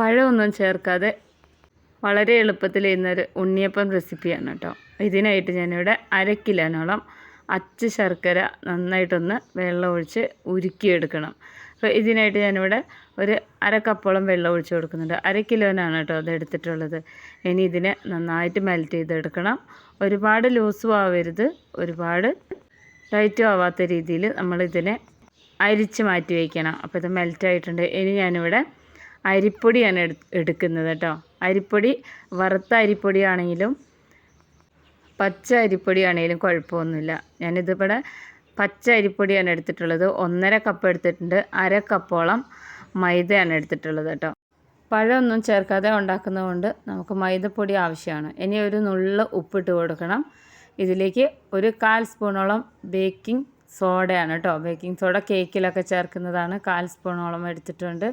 പഴമൊന്നും ചേർക്കാതെ വളരെ എളുപ്പത്തിൽ ചെയ്യുന്നൊരു ഉണ്ണിയപ്പം റെസിപ്പിയാണ് കേട്ടോ. ഇതിനായിട്ട് ഞാനിവിടെ അര കിലോനോളം അച്ച് ശർക്കര നന്നായിട്ടൊന്ന് വെള്ളം ഒഴിച്ച് ഉരുക്കിയെടുക്കണം. അപ്പോൾ ഇതിനായിട്ട് ഞാനിവിടെ ഒരു അര കപ്പോളം വെള്ളം ഒഴിച്ച് കൊടുക്കുന്നുണ്ട്. അര കിലോനാണ് കേട്ടോ അത് എടുത്തിട്ടുള്ളത്. ഇനി ഇതിനെ നന്നായിട്ട് മെൽറ്റ് ചെയ്തെടുക്കണം. ഒരുപാട് ലൂസും ആവരുത്. ഒരുപാട് ടൈറ്റും ആവാത്ത രീതിയിൽ നമ്മളിതിനെ അരിച്ച് മാറ്റി വയ്ക്കണം അപ്പോൾ ഇത് മെൽറ്റ് ആയിട്ടുണ്ട്. ഇനി ഞാനിവിടെ അരിപ്പൊടിയാണ് എടു എടുക്കുന്നത് കേട്ടോ. അരിപ്പൊടി വറുത്ത അരിപ്പൊടിയാണെങ്കിലും പച്ച അരിപ്പൊടിയാണെങ്കിലും കുഴപ്പമൊന്നുമില്ല. ഞാനിതിവിടെ പച്ച അരിപ്പൊടിയാണ് എടുത്തിട്ടുള്ളത്. ഒന്നര കപ്പ് എടുത്തിട്ടുണ്ട്. അര കപ്പോളം മൈദയാണ് എടുത്തിട്ടുള്ളത് കേട്ടോ. പഴമൊന്നും ചേർക്കാതെ ഉണ്ടാക്കുന്നതുകൊണ്ട് നമുക്ക് മൈദപ്പൊടി ആവശ്യമാണ്. ഇനി ഒരു നുള്ള് ഉപ്പിട്ട് കൊടുക്കണം. ഇതിലേക്ക് ഒരു കാൽ സ്പൂണോളം ബേക്കിംഗ് സോഡയാണ് കേട്ടോ ബേക്കിംഗ് സോഡ കേക്കിലൊക്കെ ചേർക്കുന്നതാണ്. കാൽ സ്പൂണോളം എടുത്തിട്ടുണ്ട്.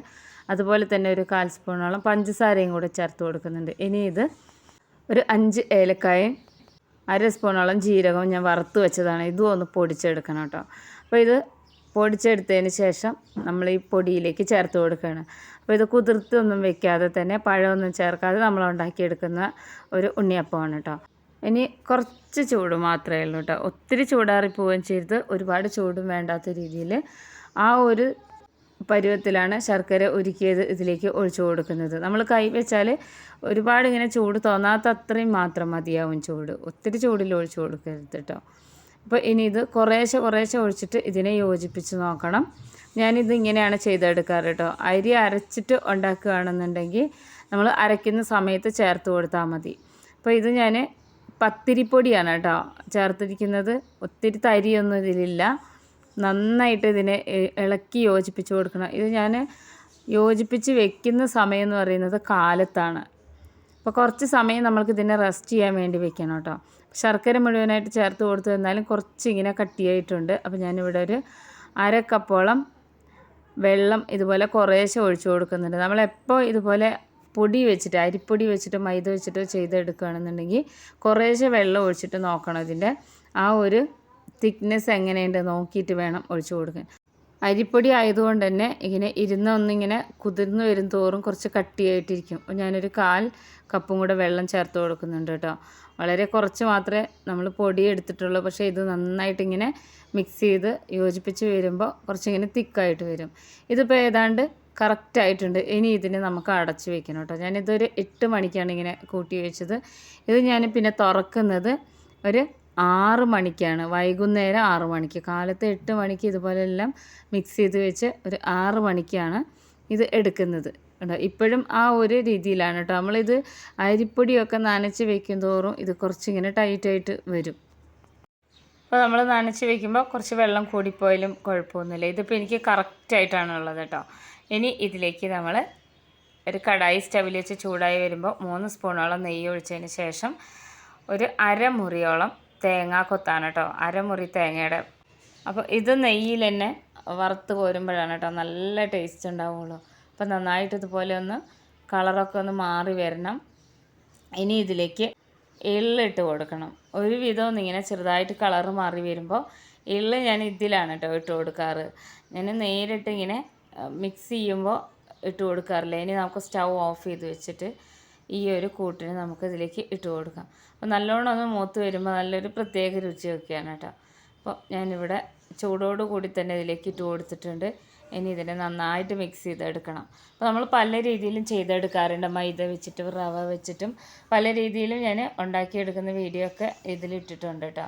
അതുപോലെ തന്നെ ഒരു കാൽ സ്പൂണോളം പഞ്ചസാരയും കൂടെ ചേർത്ത് കൊടുക്കുന്നുണ്ട്. ഇനി ഇത് ഒരു അഞ്ച് ഏലക്കായും അര സ്പൂണോളം ജീരകവും ഞാൻ വറുത്ത് വെച്ചതാണ്. ഇതും ഒന്ന് പൊടിച്ചെടുക്കണം കേട്ടോ. അപ്പോൾ ഇത് പൊടിച്ചെടുത്തതിന് ശേഷം നമ്മൾ ഈ പൊടിയിലേക്ക് ചേർത്ത് കൊടുക്കുകയാണ്. അപ്പോൾ ഇത് കുതിർത്തൊന്നും വെക്കാതെ തന്നെ പഴമൊന്നും ചേർക്കാതെ നമ്മൾ ഉണ്ടാക്കിയെടുക്കുന്ന ഒരു ഉണ്ണിയപ്പമാണ് കേട്ടോ. ഇനി കുറച്ച് ചൂട് മാത്രമേ ഉള്ളൂ കേട്ടോ. ഒത്തിരി ചൂടാറി പോവുകയും ചെയ്ത് ഒരുപാട് ചൂടും വേണ്ടാത്ത രീതിയിൽ ആ ഒരു പരുവത്തിലാണ് ശർക്കര ഉരുക്കിയത് ഇതിലേക്ക് ഒഴിച്ചു കൊടുക്കുന്നത്. നമ്മൾ കൈ വെച്ചാൽ ഒരുപാട് ഇങ്ങനെ ചൂട് തോന്നാത്ത അത്രയും മാത്രം മതിയാവും ചൂട്. ഒത്തിരി ചൂടിൽ ഒഴിച്ചു കൊടുക്കരുത് കേട്ടോ. അപ്പോൾ ഇനി ഇത് കുറേശ്ശെ കുറേശ്ശെ ഒഴിച്ചിട്ട് ഇതിനെ യോജിപ്പിച്ച് നോക്കണം. ഞാനിത് ഇങ്ങനെയാണ് ചെയ്തെടുക്കാറ് കേട്ടോ. അരി അരച്ചിട്ട് ഉണ്ടാക്കുകയാണെന്നുണ്ടെങ്കിൽ നമ്മൾ അരയ്ക്കുന്ന സമയത്ത് ചേർത്ത് കൊടുത്താൽ മതി. അപ്പോൾ ഇത് ഞാൻ പത്തിരിപ്പൊടിയാണ് കേട്ടോ ചേർത്തിരിക്കുന്നത്. ഒത്തിരി തരിയൊന്നും ഇതിലില്ല. നന്നായിട്ട് ഇതിനെ ഇളക്കി യോജിപ്പിച്ച് കൊടുക്കണം. ഇത് ഞാൻ യോജിപ്പിച്ച് വെക്കുന്ന സമയം എന്ന് പറയുന്നത് കാലത്താണ്. അപ്പോൾ കുറച്ച് സമയം നമ്മൾക്ക് ഇതിനെ റെസ്റ്റ് ചെയ്യാൻ വേണ്ടി വെക്കണം കേട്ടോ. ശർക്കര മുഴുവനായിട്ട് ചേർത്ത് കൊടുത്തു തന്നാലും കുറച്ച് ഇങ്ങനെ കട്ടിയായിട്ടുണ്ട് അപ്പോൾ ഞാനിവിടെ ഒരു അര കപ്പോളം വെള്ളം ഇതുപോലെ കുറേശ്ശെ ഒഴിച്ചു കൊടുക്കുന്നുണ്ട്. നമ്മളെപ്പോൾ ഇതുപോലെ പൊടി വെച്ചിട്ട് അരിപ്പൊടി വെച്ചിട്ട് മൈദ വെച്ചിട്ടോ ചെയ്തെടുക്കുകയാണെന്നുണ്ടെങ്കിൽ കുറേശ്ശെ വെള്ളം ഒഴിച്ചിട്ട് നോക്കണം ഇതിന്റെ. ആ ഒരു തിക്നെസ് എങ്ങനെയുണ്ട് നോക്കിയിട്ട് വേണം ഒഴിച്ചു കൊടുക്കാൻ. അരിപ്പൊടി ആയതുകൊണ്ട് തന്നെ ഇങ്ങനെ ഇരുന്ന് ഒന്നിങ്ങനെ കുതിർന്ന് വരും തോറും കുറച്ച് കട്ടിയായിട്ടിരിക്കും. ഞാനൊരു കാൽ കപ്പും കൂടെ വെള്ളം ചേർത്ത് കൊടുക്കുന്നുണ്ട് കേട്ടോ. വളരെ കുറച്ച് മാത്രമേ നമ്മൾ പൊടി എടുത്തിട്ടുള്ളൂ. പക്ഷേ ഇത് നന്നായിട്ട് ഇങ്ങനെ മിക്സ് ചെയ്ത് യോജിപ്പിച്ച് വരുമ്പോൾ കുറച്ചിങ്ങനെ തിക്കായിട്ട് വരും. ഇതിപ്പോൾ ഏതാണ്ട് കറക്റ്റ് ആയിട്ടുണ്ട് ഇനി ഇതിനെ നമുക്ക് അടച്ച് വെക്കണം കേട്ടോ. ഞാനിതൊരു എട്ട് മണിക്കാണ് ഇങ്ങനെ കൂട്ടി വെച്ചത്. ഇത് ഞാൻ പിന്നെ തുറക്കുന്നത് ഒരു ആറ് മണിക്കാണ്. വൈകുന്നേരം ആറ് മണിക്ക്. കാലത്ത് എട്ട് മണിക്ക് ഇതുപോലെ എല്ലാം മിക്സ് ചെയ്ത് വെച്ച് ഒരു ആറ് മണിക്കാണ് ഇത് എടുക്കുന്നത് കേട്ടോ. ഇപ്പോഴും ആ ഒരു രീതിയിലാണ് കേട്ടോ. നമ്മളിത് അരിപ്പൊടിയൊക്കെ നനച്ച് വെക്കും തോറും ഇത് കുറച്ചിങ്ങനെ ടൈറ്റായിട്ട് വരും. അപ്പോൾ നമ്മൾ നനച്ച് വെക്കുമ്പോൾ കുറച്ച് വെള്ളം കൂടിപ്പോയാലും കുഴപ്പമൊന്നുമില്ല. ഇതിപ്പോൾ എനിക്ക് കറക്റ്റായിട്ടാണ് ഉള്ളത് കേട്ടോ. ഇനി ഇതിലേക്ക് നമ്മൾ ഒരു കടായി സ്റ്റവിൽ വെച്ച് ചൂടായി വരുമ്പോൾ മൂന്ന് സ്പൂണോളം നെയ്യ് ഒഴിച്ചതിന് ശേഷം ഒരു അരമുറിയോളം തേങ്ങ കൊത്താണ് കേട്ടോ. അരമുറി തേങ്ങയുടെ. അപ്പോൾ ഇത് നെയ്യിൽ തന്നെ വറുത്ത് കോരുമ്പോഴാണ് കേട്ടോ നല്ല ടേസ്റ്റ് ഉണ്ടാവുള്ളൂ. അപ്പോൾ നന്നായിട്ട് ഇതുപോലെ ഒന്ന് കളറൊക്കെ ഒന്ന് മാറി വരണം. ഇനി ഇതിലേക്ക് എള്ളിട്ട് കൊടുക്കണം. ഒരു വിധം ഇങ്ങനെ ചെറുതായിട്ട് കളറ് മാറി വരുമ്പോൾ എള്ള് ഞാൻ ഇതിലാണ് കേട്ടോ ഇട്ട് കൊടുക്കാറ്. ഞാൻ നേരിട്ട് ഇങ്ങനെ മിക്സ് ചെയ്യുമ്പോൾ ഇട്ട് കൊടുക്കാറില്ല. ഇനി നമുക്ക് സ്റ്റൗ ഓഫ് ചെയ്ത് വെച്ചിട്ട് ഈ ഒരു കൂട്ടിന് നമുക്ക് ഇതിലേക്ക് ഇട്ട് കൊടുക്കാം. അപ്പോൾ നല്ലോണം ഒന്ന് മൂത്ത് വരുമ്പോൾ നല്ലൊരു പ്രത്യേക രുചിയൊക്കെയാണ് കേട്ടോ അപ്പോൾ ഞാനിവിടെ ചൂടോട് കൂടി തന്നെ ഇതിലേക്ക് ഇട്ട് കൊടുത്തിട്ടുണ്ട്. ഇനി ഇതിനെ നന്നായിട്ട് മിക്സ് ചെയ്തെടുക്കണം. അപ്പോൾ നമ്മൾ പല രീതിയിലും ചെയ്തെടുക്കാറുണ്ട്. മൈദ വെച്ചിട്ടും റവ വെച്ചിട്ടും. പല രീതിയിലും ഞാൻ ഉണ്ടാക്കിയെടുക്കുന്ന വീഡിയോ ഒക്കെ ഇതിലിട്ടിട്ടുണ്ട് കേട്ടോ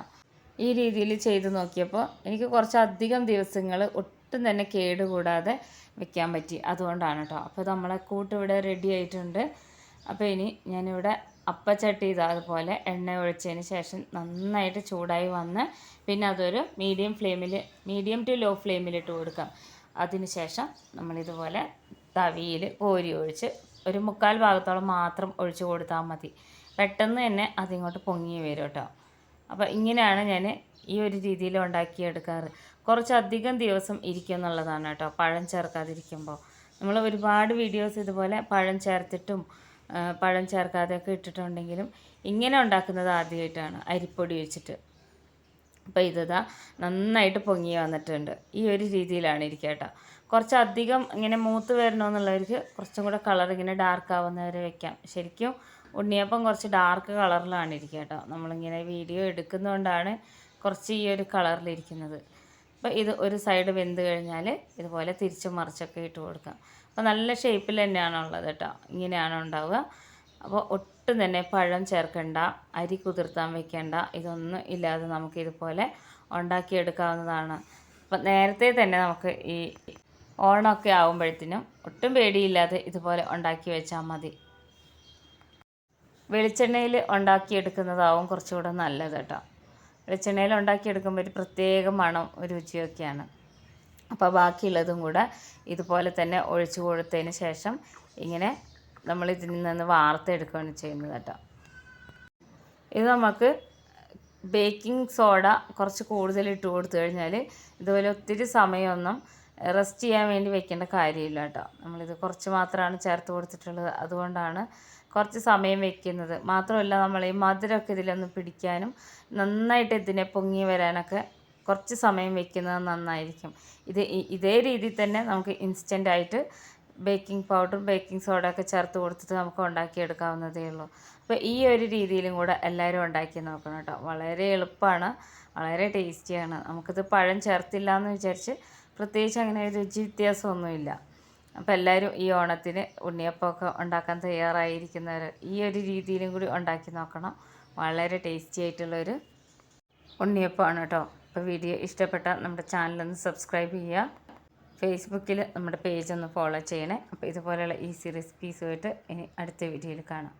ഈ രീതിയിൽ ചെയ്ത് നോക്കിയപ്പോൾ എനിക്ക് കുറച്ചധികം ദിവസങ്ങൾ ഒട്ടും തന്നെ കേടുകൂടാതെ വെക്കാൻ പറ്റി. അതുകൊണ്ടാണ് കേട്ടോ അപ്പോൾ നമ്മളെ കൂട്ട് ഇവിടെ റെഡി ആയിട്ടുണ്ട്. അപ്പോൾ ഇനി ഞാനിവിടെ അപ്പച്ചട്ടി ഇതാ അതുപോലെ എണ്ണ ഒഴിച്ചതിന് ശേഷം നന്നായിട്ട് ചൂടായി വന്ന് പിന്നെ അതൊരു മീഡിയം ഫ്ലെയിമിൽ മീഡിയം ടു ലോ ഫ്ലെയിമിലിട്ട് കൊടുക്കാം. അതിന് ശേഷം നമ്മളിതുപോലെ തവിയിൽ കോരി ഒഴിച്ച് ഒരു മുക്കാൽ ഭാഗത്തോളം മാത്രം ഒഴിച്ച് കൊടുത്താൽ മതി. പെട്ടെന്ന് തന്നെ അതിങ്ങോട്ട് പൊങ്ങി വരും കേട്ടോ. അപ്പോൾ ഇങ്ങനെയാണ് ഞാൻ ഈ ഒരു രീതിയിൽ ഉണ്ടാക്കിയെടുക്കാറ്. കുറച്ചധികം ദിവസം ഇരിക്കും എന്നുള്ളതാണ് കേട്ടോ. പഴം ചേർക്കാതിരിക്കുമ്പോൾ. നമ്മൾ ഒരുപാട് വീഡിയോസ് ഇതുപോലെ പഴം ചേർത്തിട്ടും പഴം ചേർക്കാതെയൊക്കെ ഇട്ടിട്ടുണ്ടെങ്കിലും ഇങ്ങനെ ഉണ്ടാക്കുന്നത് ആദ്യമായിട്ടാണ് അരിപ്പൊടി വെച്ചിട്ട്. അപ്പോൾ ഇതാ നന്നായിട്ട് പൊങ്ങി വന്നിട്ടുണ്ട്. ഈ ഒരു രീതിയിലാണ് ഇരിക്കുക കുറച്ചധികം ഇങ്ങനെ മൂത്ത് വരണമെന്നുള്ളവർക്ക് കുറച്ചും കൂടെ കളർ ഇങ്ങനെ ഡാർക്ക് ആവുന്നവരെ വെക്കാം. ശരിക്കും ഉണ്ണിയപ്പം കുറച്ച് ഡാർക്ക് കളറിലാണ് ഇരിക്കുക കേട്ടോ. നമ്മളിങ്ങനെ വീഡിയോ എടുക്കുന്നതുകൊണ്ടാണ് കുറച്ച് ഈ ഒരു കളറിലിരിക്കുന്നത് അപ്പോൾ ഇത് ഒരു സൈഡ് വെന്ത് കഴിഞ്ഞാൽ ഇതുപോലെ തിരിച്ചും മറിച്ചൊക്കെ ഇട്ട് കൊടുക്കാം. അപ്പോൾ നല്ല ഷേപ്പിൽ തന്നെയാണ് ഉള്ളത് കേട്ടോ. ഇങ്ങനെയാണ് ഉണ്ടാവുക. അപ്പോൾ ഒട്ടും തന്നെ പഴം ചേർക്കണ്ട അരി കുതിർത്താൻ വെക്കേണ്ട ഇതൊന്നും ഇല്ലാതെ നമുക്ക് ഇതുപോലെ ഉണ്ടാക്കിയെടുക്കാവുന്നതാണ്. അപ്പം നേരത്തെ തന്നെ നമുക്ക് ഈ ഓണമൊക്കെ ആകുമ്പോഴത്തേനും ഒട്ടും പേടിയില്ലാതെ ഇതുപോലെ ഉണ്ടാക്കി വെച്ചാൽ മതി. വെളിച്ചെണ്ണയിൽ ഉണ്ടാക്കിയെടുക്കുന്നതാവും കുറച്ചുകൂടെ നല്ലത് കേട്ടോ. വെളിച്ചെണ്ണയിൽ ഉണ്ടാക്കിയെടുക്കുമ്പോൾ ഒരു പ്രത്യേക മണം രുചിയൊക്കെയാണ്. അപ്പോൾ ബാക്കിയുള്ളതും കൂടെ ഇതുപോലെ തന്നെ ഒഴിച്ചു കൊടുത്തതിന് ശേഷം ഇങ്ങനെ നമ്മൾ ഇതിൽ നിന്ന് വാർത്തെടുക്കുകയാണ് ചെയ്യുന്നത് കേട്ടോ. ഇത് നമുക്ക് ബേക്കിംഗ് സോഡ കുറച്ച് കൂടുതൽ ഇട്ട് കൊടുത്തു കഴിഞ്ഞാൽ ഇതുപോലെ ഒത്തിരി സമയമൊന്നും റെസ്റ്റ് ചെയ്യാൻ വേണ്ടി വെക്കേണ്ട കാര്യമില്ല കേട്ടോ. നമ്മളിത് കുറച്ച് മാത്രമാണ് ചേർത്ത് കൊടുത്തിട്ടുള്ളത്. അതുകൊണ്ടാണ് കുറച്ച് സമയം വെക്കുന്നത്. മാത്രമല്ല നമ്മൾ ഈ മധുരമൊക്കെ ഇതിലൊന്ന് പിടിക്കാനും നന്നായിട്ട് ഇതിനെ പൊങ്ങി വരാനൊക്കെ കുറച്ച് സമയം വെക്കുന്നത് നന്നായിരിക്കും. ഇത് ഇതേ രീതിയിൽ തന്നെ നമുക്ക് ഇൻസ്റ്റന്റ് ആയിട്ട് ബേക്കിംഗ് പൗഡർ ബേക്കിംഗ് സോഡ ഒക്കെ ചേർത്ത് കൊടുത്തിട്ട് നമുക്ക് ഉണ്ടാക്കിയെടുക്കാവുന്നതേ ഉള്ളൂ. അപ്പോൾ ഈ ഒരു രീതിയിലും കൂടെ എല്ലാവരും ഉണ്ടാക്കി നോക്കണം കേട്ടോ. വളരെ എളുപ്പമാണ് വളരെ ടേസ്റ്റിയാണ്. നമുക്കിത് പഴം ചേർത്തില്ല എന്ന് വിചാരിച്ച് പ്രത്യേകിച്ച് അങ്ങനെ ഒരു രുചി വ്യത്യാസമൊന്നുമില്ല. അപ്പോൾ എല്ലാവരും ഈ ഓണത്തിന് ഉണ്ണിയപ്പമൊക്കെ ഉണ്ടാക്കാൻ തയ്യാറായിരിക്കുന്നവർ ഈ ഒരു രീതിയിലും കൂടി ഉണ്ടാക്കി നോക്കണം. വളരെ ടേസ്റ്റി ആയിട്ടുള്ളൊരു ഉണ്ണിയപ്പമാണ് കേട്ടോ. അപ്പോൾ വീഡിയോ ഇഷ്ടപ്പെട്ടാൽ നമ്മുടെ ചാനലൊന്ന് സബ്സ്ക്രൈബ് ചെയ്യുക. ഫേസ്ബുക്കിൽ നമ്മുടെ പേജ് ഒന്ന് ഫോളോ ചെയ്യണേ. അപ്പോൾ ഇതുപോലെയുള്ള ഈസി റെസിപ്പീസുമായിട്ട് ഇനി അടുത്ത വീഡിയോയിൽ കാണാം.